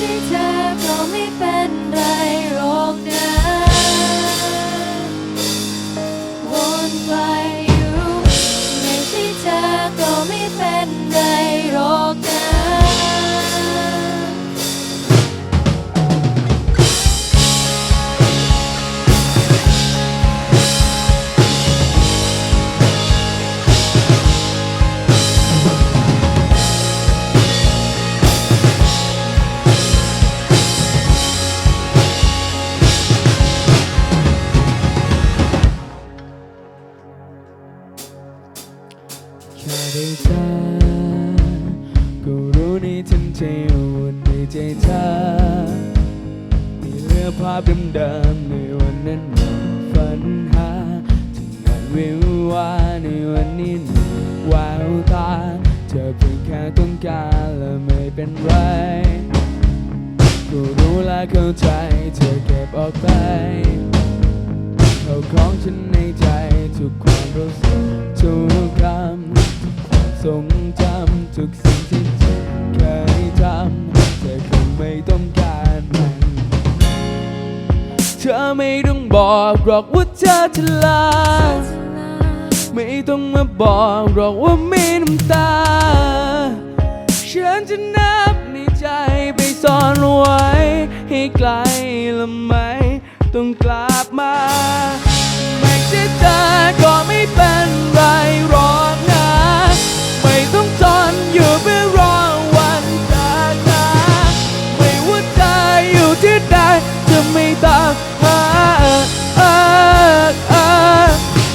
ใช่เธอก็ไม่เป็นไรหรอกนะ ในทันทีว่าในใจเธอมีเหลือภาพเดิมๆในวันนั้นมาฝันหาที่งานวิววาในวันนี้แววตาเธอเพียงแค่ต้องการและไม่เป็นไรก็รู้และเข้าใจเธอเก็บออกไปเอาของฉันในใจทุกความรู้สึกทุกคำ ทรงจำทุกสิ่งที่เธอเคยทำแต่คงไม่ต้องการมันเธอไม่ต้องบอกหรอกว่าเธอจะลาไม่ต้องมาบอกหรอกว่ามีน้ำตา ฉันจะนับในใจไปซ่อนไว้ ให้ไกลละไหมต้องกล ไม่ตาม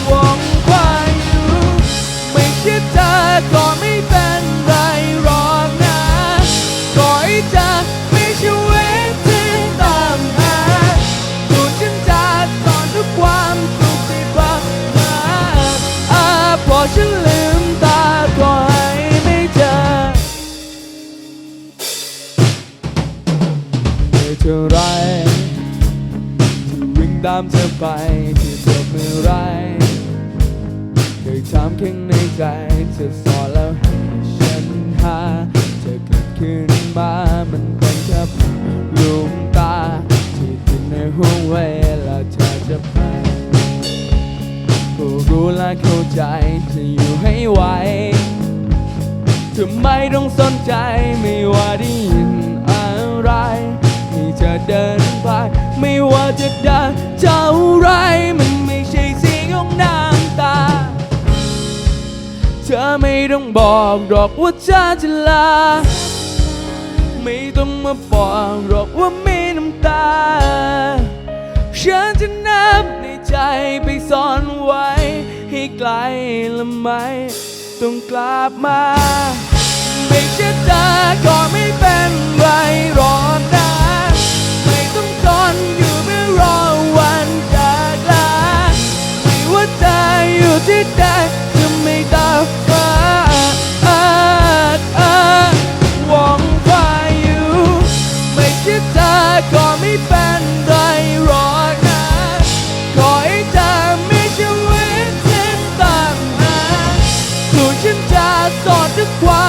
หวังว่าอยู่ไม่ใช่เธอก็ไม่เป็นไรหรอกนะขอให้เธอามเธอไปที่เธอเมื่อไรเคยถามข้างในใจเธอสอนแล้วให้ฉันหาเธอเกิดขึ้นมามันเป็นแค่ภาพลวงตา ที่ติดในห้วงเวลาเธอจะไปก็รู้และเข้าใจจะอยู่ให้ไหวเธอไม่ต้องสนใจไม่ เธอไม่ต้องบอกหรอกว่าเธอจะลา ไม่ต้องมาบอกหรอกว่ามีน้ำตา ฉันจะนับในใจไปซ่อนไว้ ให้ไกลละไหม ต้องกลับมา ไม่ใช่เธอก็ไม่เป็นไรรอนะ ส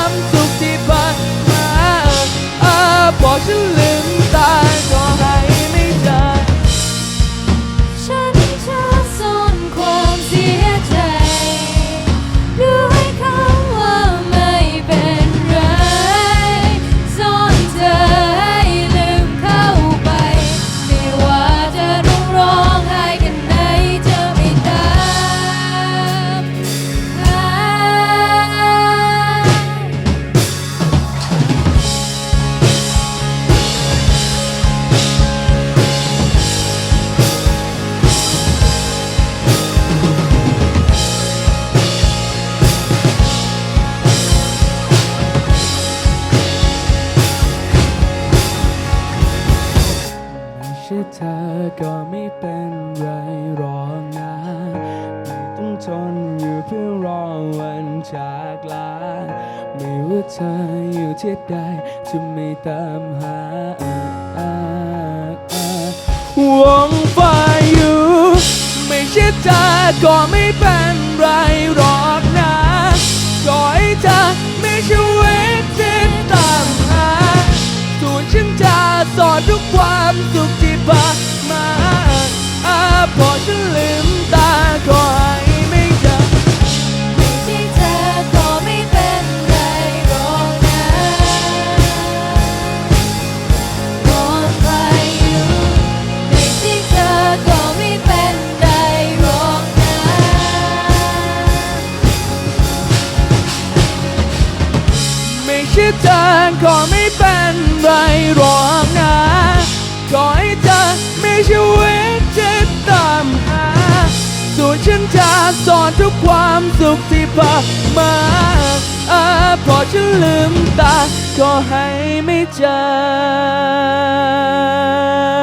เป็นไรหรอกนะไม่ต้องทนอยู่เพื่อรอวันจากลา ไม่ว่าเธออยู่ที่ใดจะไม่ตามหาหวังฝ่ายอยู่ ไม่ใช่เธอก็ไม่เป็นไรหรอกนะขอให้เธอ ฉันจะสอนทุกความสุขที่ผ่านมาอาพอฉันลืมตา ก็ให้ไม่เจอ